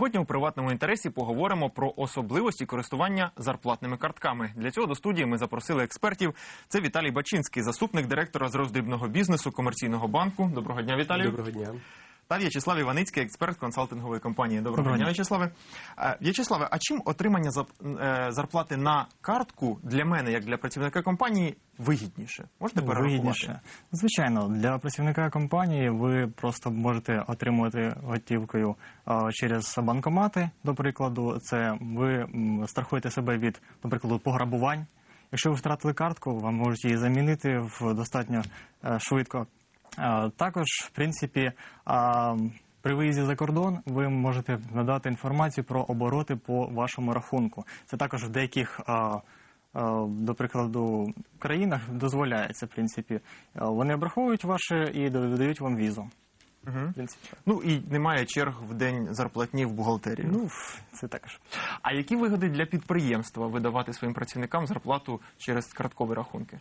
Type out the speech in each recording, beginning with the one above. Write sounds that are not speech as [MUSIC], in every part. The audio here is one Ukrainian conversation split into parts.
Сьогодні у приватному інтересі поговоримо про особливості користування зарплатними картками. Для цього до студії ми запросили експертів. Це Віталій Бачинський, заступник директора з роздрібного бізнесу комерційного банку. Доброго дня, Віталій. Доброго дня. Та В'ячеслав Іваницький, експерт консалтингової компанії. Доброго, дня, дня. В'ячеславе. Е, В'ячеславе, а чим отримання е, зарплати на картку для мене, як для працівника компанії, вигідніше? Можете перерахувати? Вигідніше. Звичайно, для працівника компанії ви просто можете отримувати готівкою через банкомати, до прикладу. Це ви страхуєте себе від, до прикладу, пограбувань. Якщо ви втратили картку, вам можуть її замінити в достатньо е, швидко. А, Також, в принципі, при виїзді за кордон ви можете надати інформацію про обороти по вашому рахунку. Це також в деяких а, до прикладу, країнах дозволяється, в принципі. Вони обраховують ваше і додають вам візу. Ну і немає черг в день зарплатні в бухгалтерії. ну це також. А які вигоди для підприємства видавати своїм працівникам зарплату через карткові рахунки?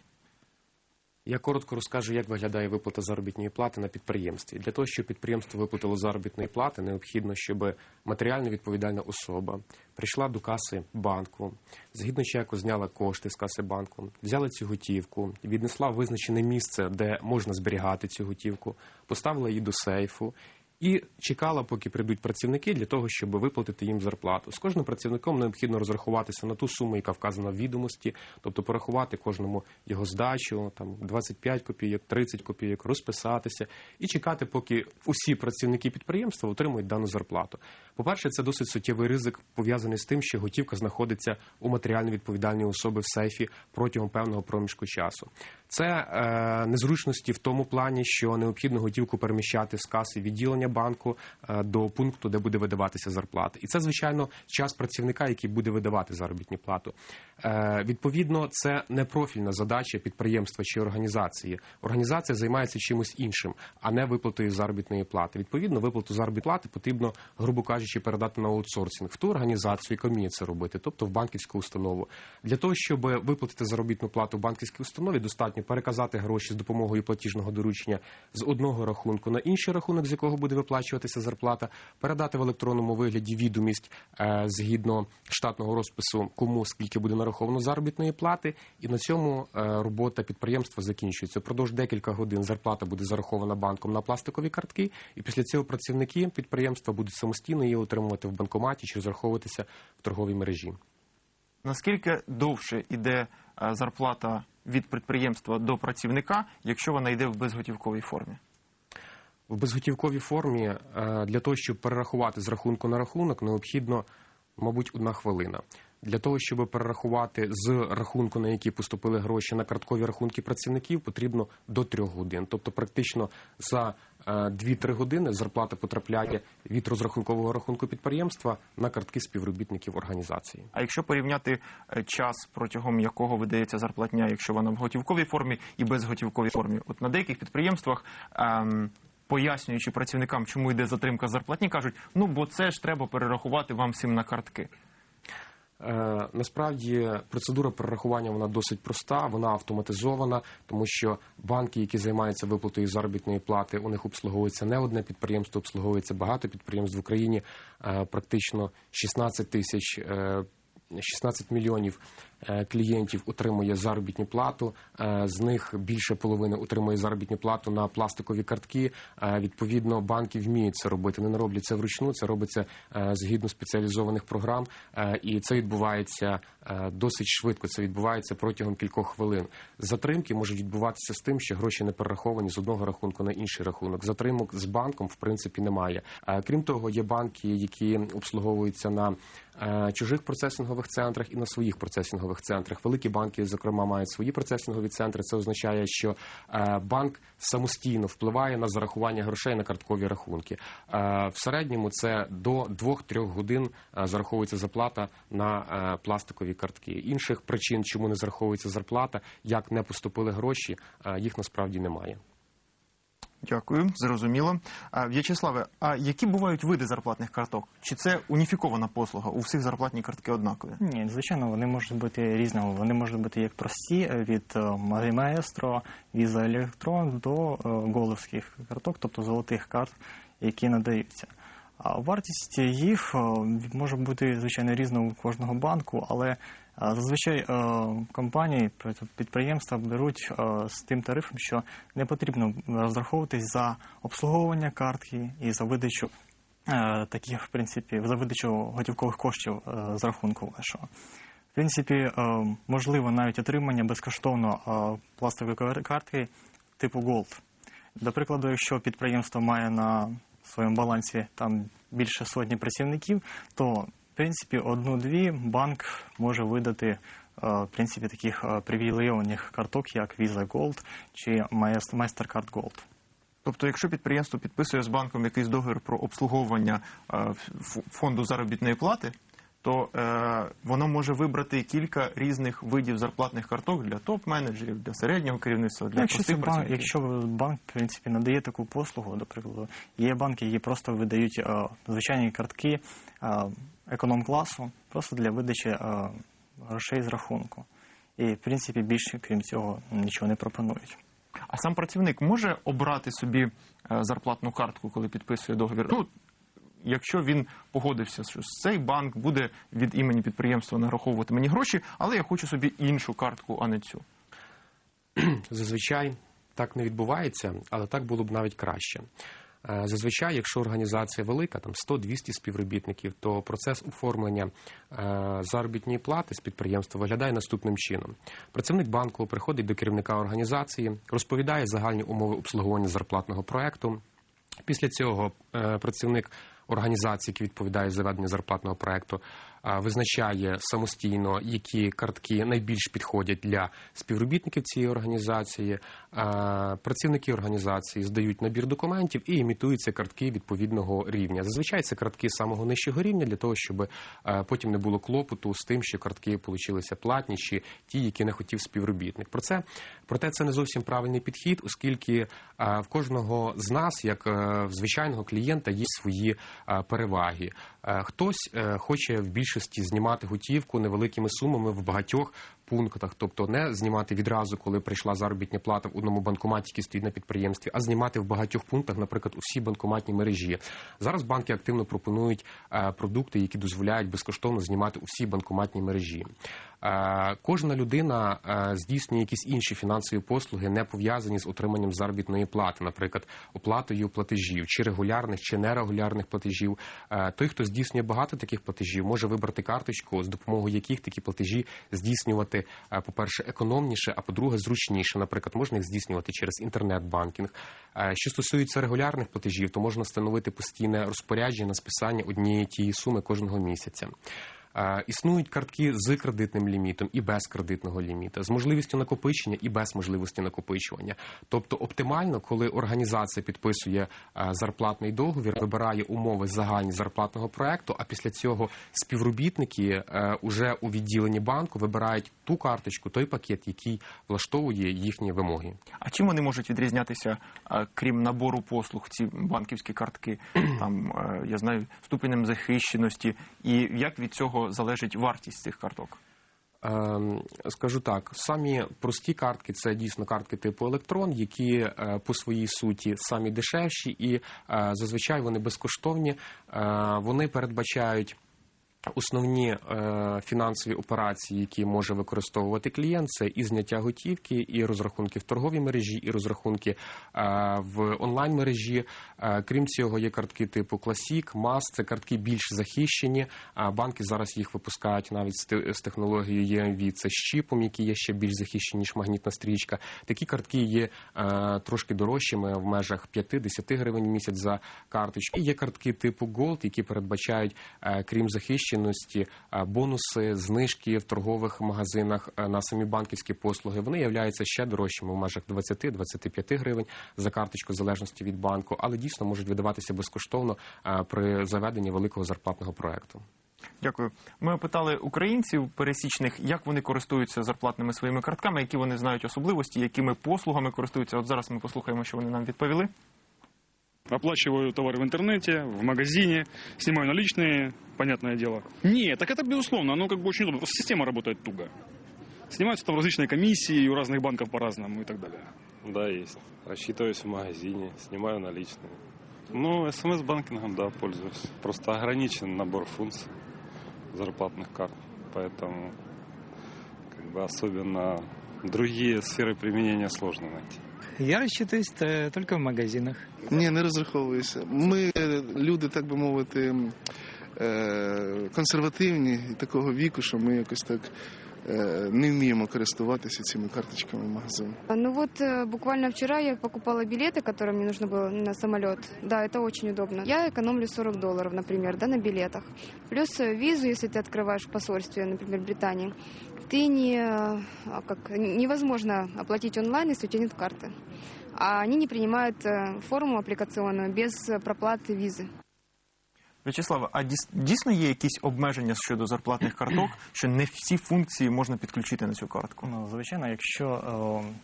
Я коротко розкажу, як виглядає виплата заробітної плати на підприємстві. Для того, щоб підприємство виплатило заробітної плати, необхідно, щоб матеріально відповідальна особа прийшла до каси банку, згідно чеку зняла кошти з каси банку, взяла цю готівку, віднесла визначене місце, де можна зберігати цю готівку, поставила її до сейфу. І чекала, поки прийдуть працівники для того, щоб виплатити їм зарплату. З кожним працівником необхідно розрахуватися на ту суму, яка вказана в відомості, тобто порахувати кожному його здачу, там 25 копійок, 30 копійок, розписатися і чекати, поки усі працівники підприємства отримують дану зарплату. По-перше, це досить суттєвий ризик пов'язаний з тим, що готівка знаходиться у матеріально відповідальної особи в сейфі протягом певного проміжку часу. Це е, незручності в тому плані, що необхідно готівку переміщати з каси відділення банку е, до пункту, де буде видаватися зарплата. І це, звичайно, час працівника, який буде видавати заробітну плату. Е, відповідно, це не профільна задача підприємства чи організації. Організація займається чимось іншим, а не виплатою заробітної плати. Відповідно, виплату заробітної плати потрібно, грубо кажучи, передати на аутсорсинг в ту організацію, яка вміє це робити, тобто в банківську установу. Для того, щоб виплатити заробітну плату в банківській установі, достатньо переказати гроші з допомогою платіжного доручення з одного рахунку на інший рахунок, з якого буде виплачуватися зарплата, передати в електронному вигляді відомість е, згідно штатного розпису, кому скільки буде нараховано заробітної плати, і на цьому е, робота підприємства закінчується. Продовж декілька годин зарплата буде зарахована банком на пластикові картки, і після цього працівники підприємства будуть самостійно її отримувати в банкоматі чи розраховуватися в торговій мережі. Наскільки довше йде е, зарплата від підприємства до працівника, якщо вона йде в безготівковій формі? В безготівковій формі е, для того, щоб перерахувати з рахунку на рахунок, необхідно, мабуть, одна хвилина. Для того, щоб перерахувати з рахунку, на який поступили гроші на карткові рахунки працівників, потрібно до трьох годин. Тобто, практично за е, 2-3 години зарплата потрапляє від розрахункового рахунку підприємства на картки співробітників організації. А якщо порівняти е, час, протягом якого видається зарплатня, якщо вона в готівковій формі і безготівковій формі, от на деяких підприємствах. ем, Пояснюючи працівникам, чому йде затримка зарплатні, кажуть, ну бо це ж треба перерахувати вам всім на картки. Е, Насправді процедура перерахування вона досить проста, вона автоматизована, тому що банки, які займаються виплатою заробітної плати, у них обслуговується не одне підприємство, обслуговується багато підприємств в Україні, е, практично 16 тисяч. е, 16 мільйонів клієнтів отримує заробітну плату. е, З них більше половини отримує заробітну плату на пластикові картки. Е, Відповідно, банки вміють це робити. Не роблять це вручну. Це робиться е, згідно спеціалізованих програм, Е, і це відбувається е, досить швидко. Це відбувається протягом кількох хвилин. Затримки можуть відбуватися з тим, що гроші не перераховані з одного рахунку на інший рахунок. Затримок з банком в принципі немає. Е, Крім того, є банки, які обслуговуються на е, чужих процесингових центрах і на своїх процесингових центрах. Великі банки, зокрема, мають свої процесингові центри. Це означає, що е, банк самостійно впливає на зарахування грошей на карткові рахунки. Е, В середньому це до 2-3 годин е, зараховується зарплата на пластикові картки. Інших причин, чому не зараховується зарплата, як не поступили гроші, їх насправді немає. Дякую, зрозуміло. А, В'ячеславе, а які бувають види зарплатних карток? Чи це уніфікована послуга? У всіх зарплатні картки однакові? Ні, звичайно, вони можуть бути різними. Вони можуть бути як прості е, від е, Маестро, Visa Electron до е, голівських карток, тобто золотих карт, які надаються. А вартість їх е, може бути звичайно різна у кожного банку, але е, зазвичай е, компанії, підприємства беруть е, з тим тарифом, що не потрібно розраховуватись за обслуговування картки і за видачу е, таких, в принципі, за видачу готівкових коштів з рахунку вашого. В принципі, можливо навіть отримання безкоштовно пластикової картки типу Gold. До прикладу, якщо підприємство має на своєму балансі там більше сотні працівників, то принципі одну-дві банк може видати е, в принципі таких е, привілейованих карток, як Visa Gold чи Mastercard Gold. Тобто, якщо підприємство підписує з банком якийсь договір про обслуговування е, фонду заробітної плати, то е, воно може вибрати кілька різних видів зарплатних карток для топ-менеджерів, для середнього керівництва, для Ну, якщо, простих банк, працівників. якщо банк в принципі надає таку послугу, до прикладу, є банки, які просто видають е, звичайні картки е, економ-класу просто для видачі е, грошей з рахунку. І в принципі більше, крім цього, нічого не пропонують. А сам працівник може обрати собі е, зарплатну картку, коли підписує договір. Ну, якщо він погодився, що цей банк буде від імені підприємства нараховувати мені гроші, але я хочу собі іншу картку, а не цю. [CLEARS THROAT] Зазвичай так не відбувається, але так було б навіть краще. Е, Зазвичай, якщо організація велика, там 100-200 співробітників, то процес оформлення е, заробітної плати з підприємства виглядає наступним чином. Працівник банку приходить до керівника організації, розповідає загальні умови обслуговування зарплатного проекту. Після цього е, працівник організації, які відповідають за ведення зарплатного проекту, визначає самостійно, які картки найбільш підходять для співробітників цієї організації. Е, Працівники організації здають набір документів і імітуються картки відповідного рівня. Зазвичай це картки самого нижчого рівня для того, щоб е, потім не було клопоту з тим, що картки получилися платні чи ті, які не хотів співробітник. Про це проте це не зовсім правильний підхід, оскільки е, в кожного з нас, як е, в звичайного клієнта, є свої е, переваги. Е, Хтось е, хоче в більшості знімати готівку невеликими сумами в багатьох пунктах, тобто не знімати відразу, коли прийшла заробітня плата в одному банкоматі, який стоїть на підприємстві, а знімати в багатьох пунктах, наприклад, у всій банкоматній мережі. Зараз банки активно пропонують е, продукти, які дозволяють безкоштовно знімати у всій банкоматній мережі. Е, Кожна людина е, здійснює якісь інші фінансові послуги, не пов'язані з отриманням заробітної плати, наприклад, оплатою платежів, чи регулярних, чи нерегулярних платежів. Той, хто здійснює багато таких платежів, може вибрати карточку, з допомогою яких такі платежі здійснювати, е, по-перше, економніше, а по-друге, зручніше. Наприклад, можна їх здійснювати через інтернет-банкінг. Е, Що стосується регулярних платежів, то можна встановити постійне розпорядження на списання однієї тієї суми кожного місяця. Існують картки з кредитним лімітом і без кредитного ліміта, з можливістю накопичення і без можливості накопичування. Тобто, оптимально, коли організація підписує зарплатний договір, вибирає умови загальні зарплатного проекту, а після цього співробітники е, уже у відділенні банку вибирають ту карточку, той пакет, який влаштовує їхні вимоги. А чим вони можуть відрізнятися, е, крім набору послуг, ці банківські картки? [CLEARS THROAT] Там е, я знаю ступенем захищеності, і як від цього залежить вартість цих карток? Ем, Скажу так, самі прості картки це дійсно картки типу електрон, які е, по своїй суті самі дешевші і е, зазвичай вони безкоштовні. Е, Вони передбачають. Основні е, фінансові операції, які може використовувати клієнт, це і зняття готівки, і розрахунки в торговій мережі, і розрахунки е, в онлайн мережі. Е, крім цього, є картки типу Classic, MAS, це картки більш захищені. А банки зараз їх випускають навіть з, те- з технологією EMV, це з чіпом, які є ще більш захищені, ніж магнітна стрічка. Такі картки є е, трошки дорожчими в межах 5-10 гривень в місяць за карточку. І є картки типу Gold, які передбачають, е, крім захищеності, е, бонуси, знижки в торгових магазинах е, на самі банківські послуги. Вони являються ще дорожчими в межах 20-25 гривень за карточку залежності від банку, але дійсно можуть видаватися безкоштовно е, при заведенні великого зарплатного проекту. Дякую. Ми опитали українців пересічних, як вони користуються зарплатними своїми картками, які вони знають особливості, якими послугами користуються. От зараз ми послухаємо, що вони нам відповіли. Оплачиваю товары в интернете, в магазине, снимаю наличные, понятное дело. Нет, так это безусловно, оно как бы очень удобно, просто система работает туго. Снимаются там различные комиссии у разных банков по-разному и так далее. Да, есть. Рассчитываюсь в магазине, снимаю наличные. Ну, смс-банкингом, да, пользуюсь. Просто ограничен набор функций зарплатных карт. Поэтому как бы особенно другие сферы применения сложно найти. Я рассчитываюсь э, только в магазинах. Ні, не розраховуюся. Ми е, люди, так би мовити, м, е, консервативні і такого віку, що ми якось так е, не вміємо користуватися цими карточками в магазині. Ну вот э, буквально вчера я покупала билеты, которые мне нужно было на самолет. Да, это очень удобно. Я экономлю 40 долларов, например, да, на билетах. Плюс э, визу, если ты открываешь в посольстве, например, Британии, ты не, э, а как, невозможно оплатить онлайн, если у тебя нет карты. А они не принимают э, форму аппликационную без э, проплаты визы. Вячеславе, а діс- дійсно є якісь обмеження щодо зарплатних карток, [CLEARS THROAT] що не всі функції можна підключити на цю картку? Ну, звичайно, якщо е,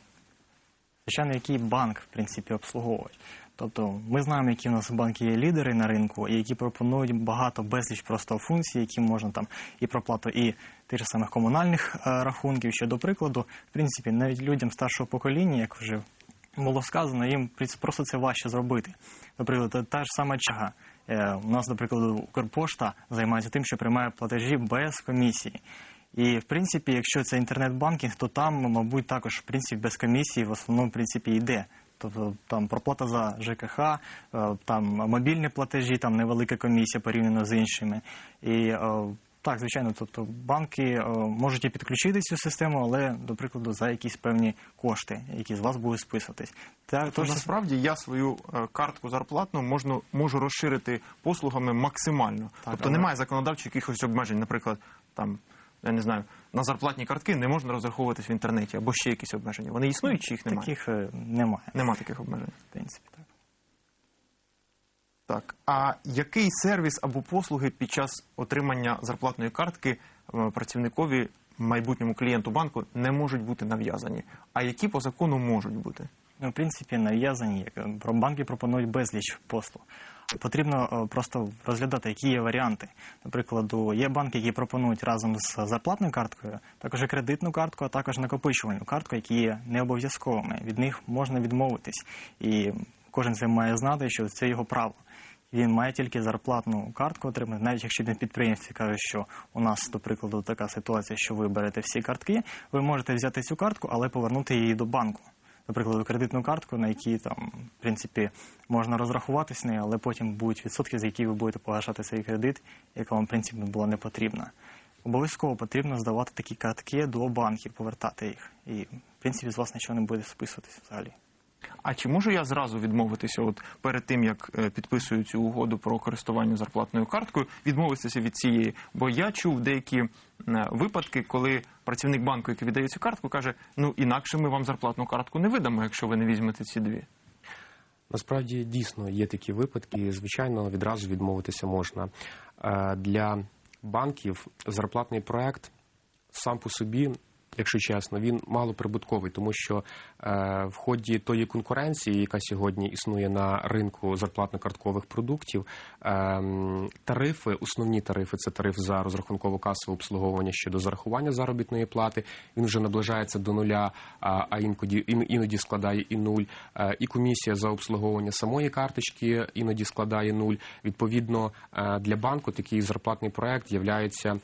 звичайно, який банк в принципі обслуговують. Тобто ми знаємо, які у нас банки є лідери на ринку, і які пропонують багато безліч просто функцій, які можна там і проплату і тих же самих комунальних е, рахунків. Що до прикладу, в принципі, навіть людям старшого покоління, як вже було сказано, їм просто це важче зробити. Наприклад, та ж сама чага. Е, У нас, до прикладу, Укрпошта займається тим, що приймає платежі без комісії. І в принципі, якщо це інтернет-банкінг, то там, мабуть, також в принципі без комісії в основному в принципі йде. Тобто там проплата за ЖКХ, е, там мобільні платежі, там невелика комісія порівняно з іншими. І е, так, звичайно, тобто банки е, можуть і підключити цю систему, але, до прикладу, за якісь певні кошти, які з вас будуть списуватись. Та, Тож насправді я свою е, картку зарплатну можну, можу розширити послугами максимально. тобто але- немає законодавчих якихось обмежень, наприклад, там. Я не знаю, на зарплатні картки не можна розраховуватись в інтернеті або ще якісь обмеження. Вони існують чи їх немає? таких е, немає, Нема таких обмежень. в принципі. Так. Так. А який сервіс або послуги під час отримання зарплатної картки е, працівникові майбутньому клієнту банку не можуть бути нав'язані? А які по закону можуть бути? Ну, в принципі, нав'язані. е, про- Банки пропонують безліч послуг. Потрібно е, просто розглядати, які є варіанти. Наприклад, є банки, які пропонують разом з зарплатною карткою, також і кредитну картку, а також накопичувальну картку, які є не обов'язковими. Від них можна відмовитись. І кожен це має знати, що це його право. Він має тільки зарплатну картку отримати, навіть якщо він підприємстві каже, що у нас, до прикладу, така ситуація, що ви берете всі картки, ви можете взяти цю картку, але повернути її до банку наприклад, кредитну картку, на якій там, в принципі, можна розрахуватись нею, але потім будуть відсотки, за які ви будете погашати цей кредит, яка вам, в принципі, була не потрібна. Обов'язково потрібно здавати такі картки до банків, повертати їх. І, в принципі, з вас нічого не буде списуватись взагалі. А чи можу я зразу відмовитися, от перед тим як е, підписую цю угоду про користування зарплатною карткою, відмовитися від цієї? Бо я чув деякі випадки, коли працівник банку, який віддає цю картку, каже: ну інакше ми вам зарплатну картку не видамо, якщо ви не візьмете ці дві. Насправді дійсно є такі випадки. Звичайно, відразу відмовитися можна. Е, Для банків зарплатний проект сам по собі. Якщо чесно, він малоприбутковий, тому що е, в ході тої конкуренції, яка сьогодні існує на ринку зарплатно-карткових продуктів, е, тарифи, основні тарифи, це тариф за розрахунково-касове обслуговування щодо зарахування заробітної плати. Він вже наближається до нуля, а, інкоді ін- іноді складає і нуль. Е, і комісія за обслуговування самої карточки іноді складає нуль. Відповідно, е, для банку такий зарплатний проект являється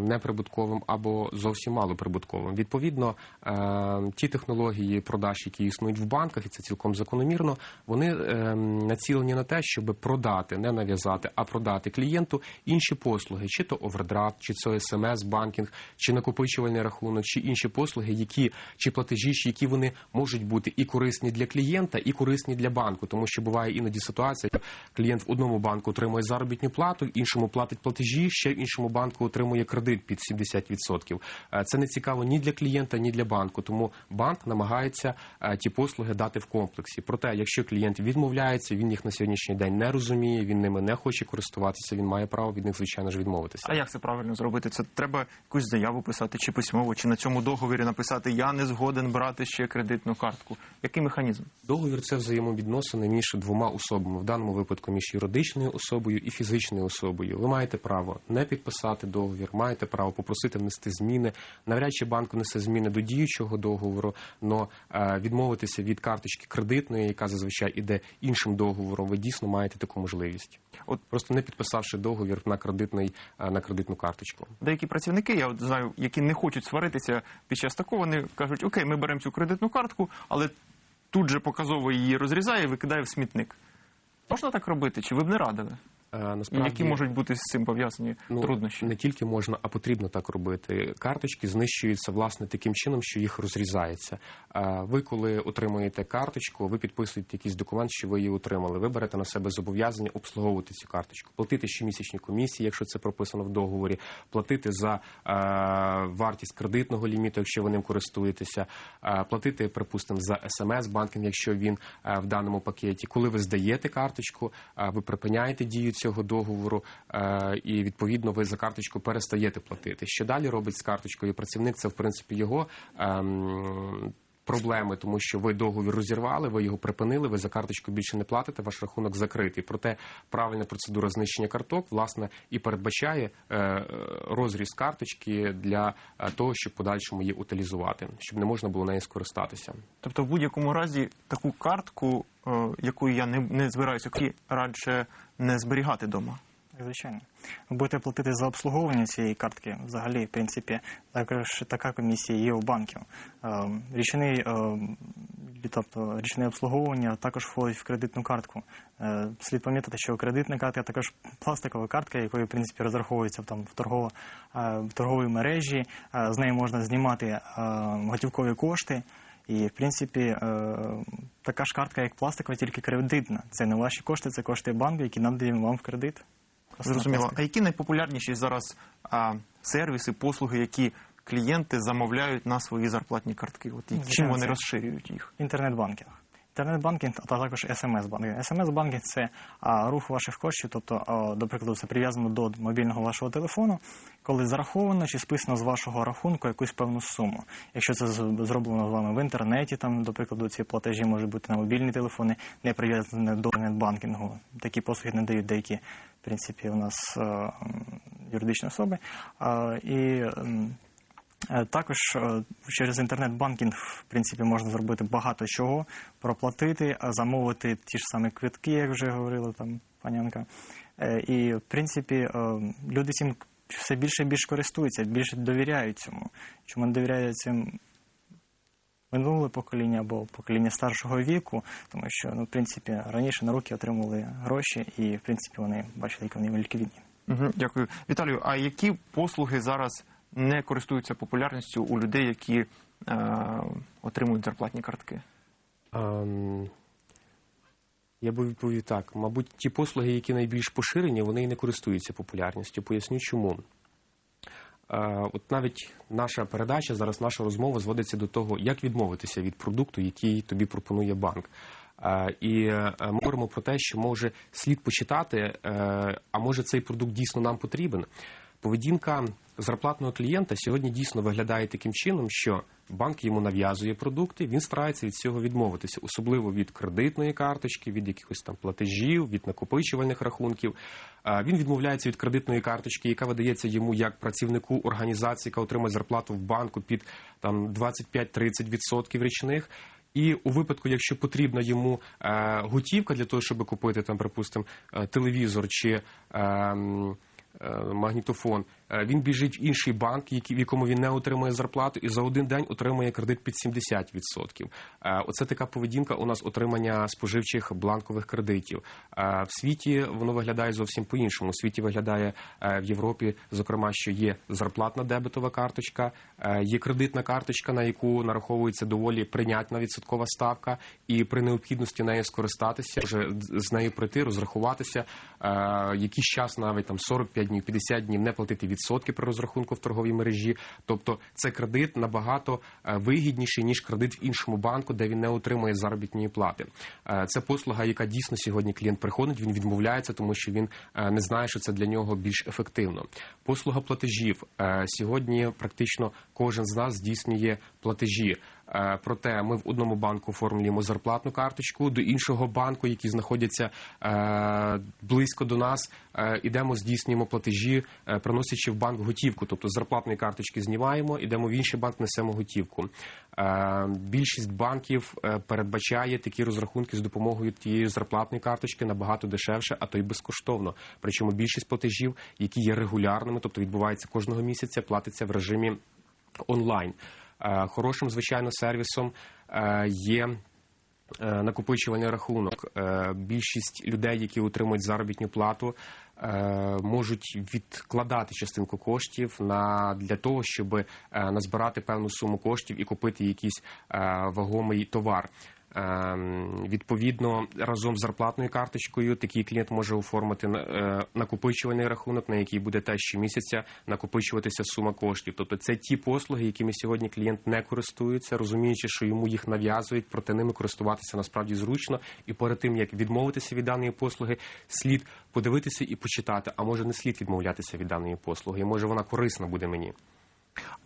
неприбутковим або зовсім малоприбутковим. Відповідно, е, ті технології продаж, які існують в банках, і це цілком закономірно, вони е, націлені на те, щоб продати, не нав'язати, а продати клієнту інші послуги, чи то овердрафт, чи це смс банкінг, чи накопичувальний рахунок, чи інші послуги, які чи платежі, які вони можуть бути і корисні для клієнта, і корисні для банку, тому що буває іноді ситуація, клієнт в одному банку отримує заробітну плату, іншому платить платежі, ще в іншому банку отримує кредит під 70%. Е, Це не цікаво ні для клієнта, ні для банку. Тому банк намагається е, ті послуги дати в комплексі. Проте, якщо клієнт відмовляється, він їх на сьогоднішній день не розуміє, він ними не хоче користуватися. Він має право від них, звичайно ж, відмовитися. А як це правильно зробити? Це треба якусь заяву писати чи письмово, чи на цьому договорі написати Я не згоден брати ще кредитну картку. Який механізм? Договір це взаємовідносини між двома особами, в даному випадку між юридичною особою і фізичною особою. Ви маєте право не підписати договір, маєте право попросити внести зміни. Навряд чи банк внесе зміни до діючого договору, але відмовитися від карточки кредитної, яка зазвичай іде іншим договором, ви дійсно маєте таку можливість. От просто не підписавши договір на кредитний е, на кредитну карточку. Деякі працівники, я знаю, які не хочуть сваритися під час такого, вони кажуть, окей, ми беремо цю кредитну картку, але тут же показово її розрізає і викидає в смітник. Можна так робити? Чи ви б не радили? Е, Насправді, які можуть бути з цим пов'язані Ну, труднощі? Не тільки можна, а потрібно так робити. Карточки знищуються власне таким чином, що їх розрізається. Ви, коли отримуєте карточку, ви підписуєте якийсь документ, що ви її отримали. Ви берете на себе зобов'язання обслуговувати цю карточку, платити щомісячні комісії, якщо це прописано в договорі, платити за е, вартість кредитного ліміту, якщо ви ним користуєтеся, е, платити, припустимо, за смс-банкінг, якщо він е, в даному пакеті. Коли ви здаєте карточку, е, ви припиняєте дію цього договору, е, і відповідно ви за карточку перестаєте платити. Що далі робить з карточкою працівник? Це в принципі його. Ем, Проблеми, тому що ви договір розірвали, ви його припинили, ви за карточку більше не платите, ваш рахунок закритий. Проте правильна процедура знищення карток власне і передбачає е, розріз карточки для е, того, щоб подальшому її утилізувати, щоб не можна було нею скористатися. Тобто, в будь-якому разі таку картку, е, яку я не, не збираюся, радше не зберігати вдома. Звичайно. Ви будете платити за обслуговування цієї картки. Взагалі, в принципі, також така комісія є у банків. Е, Річний, е, тобто річне обслуговування також входить в кредитну картку. Е, Слід пам'ятати, що кредитна картка також пластикова картка, якою в принципі розраховується там в торгово, в торговій мережі. З неї можна знімати готівкові кошти. І, в принципі, така ж картка, як пластикова, тільки кредитна. Це не ваші кошти, це кошти банку, які надає вам в кредит. Зрозуміло. А які найпопулярніші зараз а, сервіси, послуги, які клієнти замовляють на свої зарплатні картки? От і чим вони розширюють їх? Інтернет-банкінг. Інтернет-банкінг, а також смс-банкінг. смс-банкінг – це рух ваших коштів, тобто, до прикладу, це прив'язано до мобільного вашого телефону, коли зараховано чи списано з вашого рахунку якусь певну суму. Якщо це зроблено з вами в інтернеті, там, до прикладу, ці платежі можуть бути на мобільні телефони, не прив'язані до інтернет-банкінгу. Такі послуги надають деякі, в принципі, у нас а, юридичні особи. І Е, Також е, через інтернет-банкінг, в принципі, можна зробити багато чого, проплатити, замовити ті ж самі квитки, як вже говорила там панянка. Е, І, в принципі, е, люди цим все більше і більше користуються, більше довіряють цьому. Чому не довіряють цим минуле покоління або покоління старшого віку, тому що, ну, в принципі, раніше на руки отримували гроші, і, в принципі, вони бачили, як вони ліквідні. Угу, дякую. Віталію, а які послуги зараз не користуються популярністю у людей, які е, отримують зарплатні картки? Ем, Я би відповів так. Мабуть, ті послуги, які найбільш поширені, вони і не користуються популярністю. Поясню чому. Е, От навіть наша передача, зараз наша розмова зводиться до того, як відмовитися від продукту, який тобі пропонує банк. Е, І е, ми говоримо про те, що може слід почитати, а може цей продукт дійсно нам потрібен. Поведінка зарплатного клієнта сьогодні дійсно виглядає таким чином, що банк йому нав'язує продукти, він старається від цього відмовитися, особливо від кредитної карточки, від якихось там платежів, від накопичувальних рахунків. Він відмовляється від кредитної карточки, яка видається йому як працівнику організації, яка отримує зарплату в банку під там 25-30% річних. І у випадку, якщо потрібна йому е, готівка для того, щоб купити там, припустимо, е, телевізор чи е, е, магнітофон, е, він біжить в інший банк, в якому він не отримує зарплату, і за один день отримує кредит під 70%. Е, Оце така поведінка у нас отримання споживчих бланкових кредитів. Е, В світі воно виглядає зовсім по-іншому. У світі виглядає е, в Європі, зокрема, що є зарплатна дебетова карточка, е, є кредитна карточка, на яку нараховується доволі прийнятна відсоткова ставка, і при необхідності нею скористатися, вже з нею прийти, розрахуватися, е, якийсь час навіть там 45 днів, 50 днів не платити відсотки при розрахунку в торговій мережі. Тобто це кредит набагато е, вигідніший ніж кредит в іншому банку, де він не отримує заробітної плати. Е, Це послуга, яка дійсно сьогодні клієнт приходить. Він відмовляється, тому що він е, не знає, що це для нього більш ефективно. Послуга платежів сьогодні практично кожен з нас здійснює платежі. Е, Проте ми в одному банку оформлюємо зарплатну карточку, до іншого банку, які знаходяться е, близько до нас, е, ідемо, здійснюємо платежі, приносячи в банк готівку. Тобто зарплатної карточки знімаємо, ідемо в інший банк, несемо готівку. Більшість банків передбачає такі розрахунки з допомогою тієї зарплатної карточки набагато дешевше, а то й безкоштовно. Причому більшість платежів, які є регулярними, тобто відбуваються кожного місяця, платиться в режимі онлайн. Е, Хорошим, звичайно, сервісом е, є. е, Накопичувальний рахунок. Більшість людей, які отримують заробітну плату, можуть відкладати частинку коштів на для того, щоб назбирати певну суму коштів і купити якийсь вагомий товар. Ем, Відповідно, разом з зарплатною карточкою такий клієнт може оформити е, накопичувальний рахунок, на який буде теж щомісяця накопичуватися сума коштів. Тобто це ті послуги, якими сьогодні клієнт не користується, розуміючи, що йому їх нав'язують, проте ними користуватися насправді зручно. І перед тим як відмовитися від даної послуги, слід подивитися і почитати. А може не слід відмовлятися від даної послуги, може вона корисна буде мені.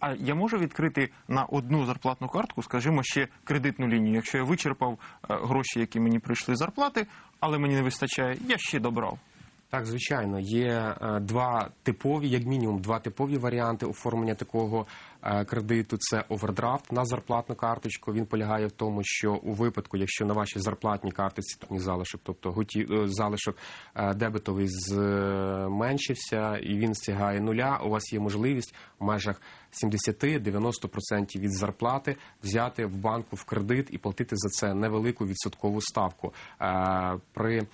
А я можу відкрити на одну зарплатну картку, скажімо, ще кредитну лінію. Якщо я вичерпав е, гроші, які мені прийшли з зарплати, але мені не вистачає, я ще добрав. Так, звичайно, є е, два типові, як мінімум, два типові варіанти оформлення такого е, кредиту. Це овердрафт на зарплатну карточку. Він полягає в тому, що у випадку, якщо на вашій зарплатній карточці залишок, тобто готі, е, залишок дебетовий зменшився і він стягає нуля, у вас є можливість в межах 70-90% від зарплати взяти в банку в кредит і платити за це невелику відсоткову ставку. При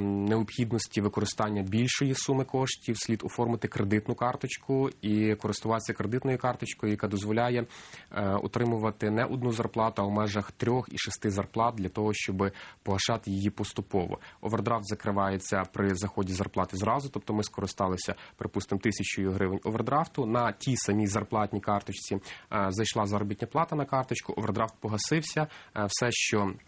необхідності використання більшої суми коштів слід оформити кредитну карточку і користуватися кредитною карточкою, яка дозволяє е, отримувати не одну зарплату, а в межах трьох і шести зарплат для того, щоб погашати її поступово. Овердрафт закривається при заході зарплати зразу, тобто ми скористалися, припустимо, тисячою гривень овердрафту. На тій самій зарплатній карточці е, зайшла заробітня плата на карточку, овердрафт погасився. Е, все, що Е,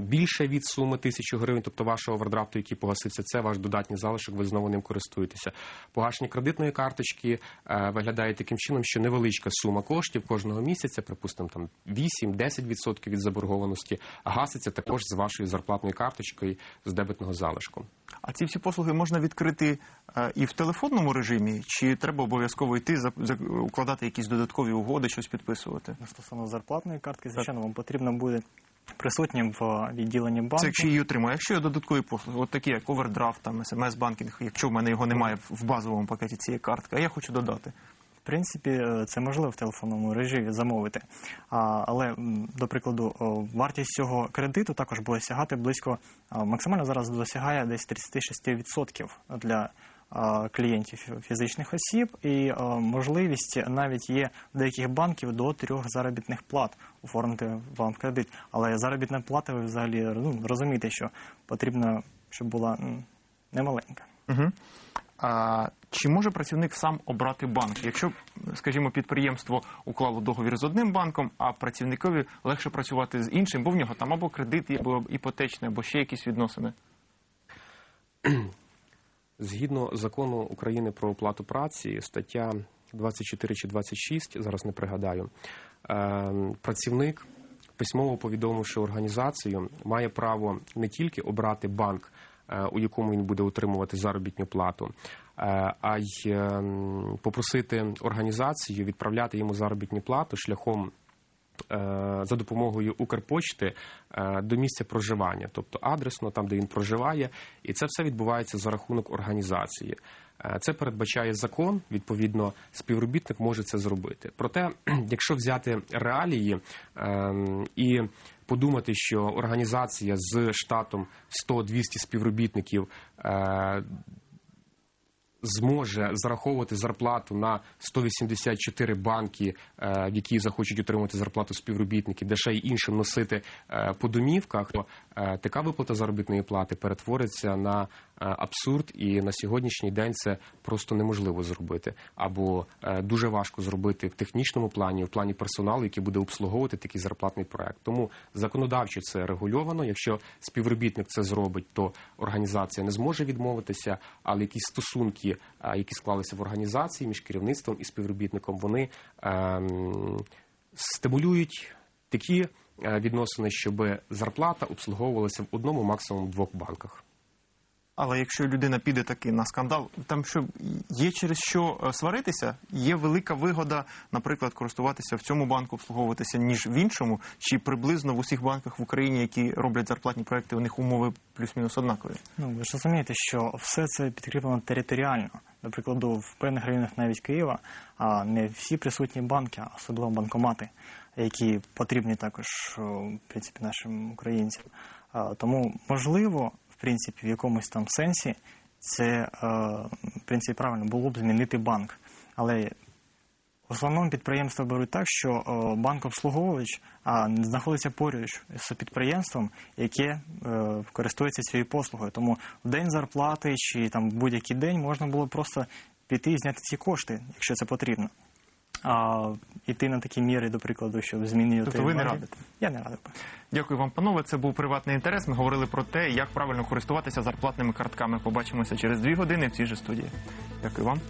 більше від суми тисячі гривень, тобто вашого овердрафту, який погасився, це ваш додатній залишок, ви знову ним користуєтеся. Погашення кредитної карточки е, виглядає таким чином, що невеличка сума коштів кожного місяця, припустимо, там 8-10% від заборгованості, гаситься також з вашою зарплатною карточкою з дебетного залишку. А ці всі послуги можна відкрити е, і в телефонному режимі, чи треба обов'язково йти укладати якісь додаткові угоди, щось підписувати? Стосовно зарплатної картки, звичайно, вам потрібно буде присутнім в відділенні банку. Це якщо її отримую. Якщо є додаткові послуги, от такі як овердрафт, там смс-банкінг, якщо в мене його немає в- базовому пакеті цієї картки, а я хочу додати. В принципі, е, це можливо в телефонному режимі замовити. А, але, до прикладу, вартість цього кредиту також буде сягати близько, максимально зараз досягає десь 36% для клієнтів фізичних осіб, і можливість навіть є в деяких банків до трьох заробітних плат оформити вам кредит. Але заробітна плата, ви взагалі ну, розумієте, що потрібно, щоб була немаленька. Угу. А, чи може працівник сам обрати банк? Якщо, скажімо, підприємство уклало договір з одним банком, а працівникові легше працювати з іншим, бо в нього там або кредит, або іпотечний, або ще якісь відносини. [CLEARS THROAT] [CLEARS THROAT] Згідно закону України про оплату праці, стаття 24 чи 26, зараз не пригадаю, е, працівник, письмово повідомивши організацію, має право не тільки обрати банк, е, у якому він буде отримувати заробітну плату, е, а й е, попросити організацію відправляти йому заробітну плату шляхом за допомогою Укрпочти е, до місця проживання, тобто адресно, там де він проживає, і це все відбувається за рахунок організації. Е, Це передбачає закон. Відповідно, співробітник може це зробити. Проте, [CLEARS THROAT] якщо взяти реалії і подумати, що організація з штатом 100-200 співробітників е, зможе зараховувати зарплату на 184 банки, е, в які захочуть отримати зарплату співробітники, де ще й іншим носити е, по домівках, така виплата заробітної плати перетвориться на е, абсурд, і на сьогоднішній день це просто неможливо зробити, або е, дуже важко зробити в технічному плані, в плані персоналу, який буде обслуговувати такий зарплатний проект. Тому законодавчо це регульовано. Якщо співробітник це зробить, то організація не зможе відмовитися, але якісь стосунки, е, які склалися в організації між керівництвом і співробітником, вони ем, стимулюють такі е, відносини, щоб зарплата обслуговувалася в одному, максимум двох банках. Але якщо людина піде таки на скандал, там що є через що е, сваритися, є велика вигода, наприклад, користуватися в цьому банку, обслуговуватися ніж в іншому, чи приблизно в усіх банках в Україні, які роблять зарплатні проекти, у них умови плюс-мінус однакові. Ну, ви ж розумієте, що все це підкріплено територіально. До прикладу, в певних районах навіть Києва а не всі присутні банки, а особливо банкомати, які потрібні також в принципі нашим українцям. Тому можливо, в принципі, в якомусь там сенсі це е, в принципі правильно було б змінити банк. Але в основному підприємства беруть так, що е, банк-обслуговувач знаходиться поруч з підприємством, яке е, користується цією послугою. Тому в день зарплати чи там будь-який день можна було просто піти і зняти ці кошти, якщо це потрібно а, йти на такі міри, до прикладу, щоб змінювати. Тобто ви не радите? Я не радив. Дякую вам, панове. Це був приватний інтерес. Ми говорили про те, як правильно користуватися зарплатними картками. Побачимося через дві години в цій же студії. Дякую вам.